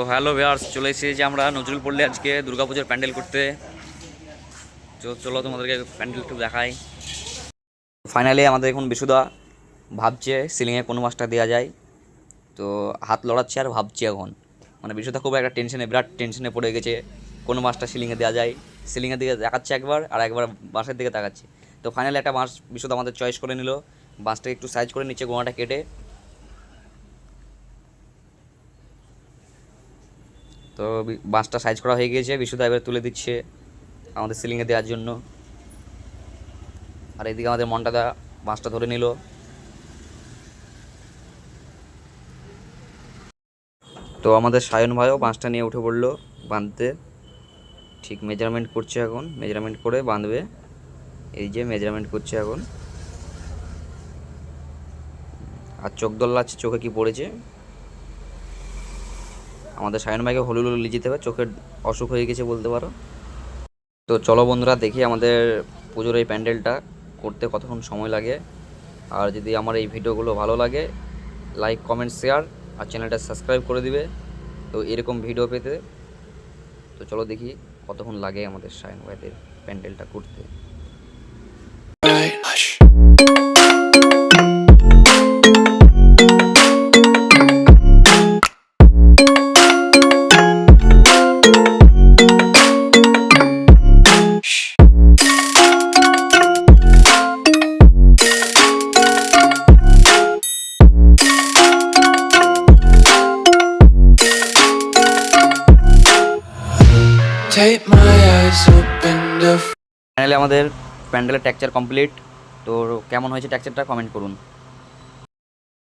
তো hello viewers, চলে এসেছি যে আমরা নজরুল পড়লে আজকে দুর্গাপুজোর প্যান্ডেল করতে। চলো তোমাদেরকে প্যান্ডেল একটু দেখাই। ফাইনালি আমাদের এখন বিশুদা ভাবছে সিলিংয়ে কোনো মাছটা দেওয়া যায়। তো হাত লড়াচ্ছে আর ভাবছে এখন। মানে বিশুদা খুব একটা টেনশনে বিরাট টেনশনে পড়ে গেছে কোনো মাছটা সিলিংয়ে দেওয়া যায়। সিলিংয়ের দিকে দেখাচ্ছে একবার আর একবার বাঁশের দিকে তাকাচ্ছে। তো ফাইনালি একটা মাছ বিশুদা আমাদের চয়েস করে নিল। বাঁশটাকে একটু সাইজ করে নিচ্ছে গোড়াটা কেটে তো বাঁশটা সাইজ করা হয়ে গিয়েছে বিশুদা এবার তুলে দিচ্ছে আমাদের সিলিংয়ে দেওয়ার জন্য। আর এদিকে আমাদের মনটাদা বাঁশটা ধরে নিল। তো আমাদের সায়ন ভাইও বাঁশটা নিয়ে উঠে পড়ল বাঁধতে। ঠিক মেজারমেন্ট করছে এখন মেজারমেন্ট করে বাঁধবে। এই যে মেজারমেন্ট করছে এখন। আর চোখ দোল্লাচ্ছে চোখে কি পড়েছে? আমাদের সায়ন ভাইকে হলুদ যেতে হবে, চোখের অসুখ হয়ে গেছে বলতে পারো। তো চলো বন্ধুরা, দেখি আমাদের পুজোর এই প্যান্ডেলটা করতে কতক্ষণ সময় লাগে। আর যদি আমার এই ভিডিওগুলো ভালো লাগে লাইক কমেন্ট শেয়ার আর চ্যানেলটা সাবস্ক্রাইব করে দিবে। তো এরকম ভিডিও পেতে। তো চলো দেখি কতক্ষণ লাগে আমাদের সায়ন ভাইদের প্যান্ডেলটা করতে। ফাইনালি আমাদের প্যান্ডেলের টেক্সচার কমপ্লিট। তো কেমন হয়েছে টেক্সচারটা কমেন্ট করুন।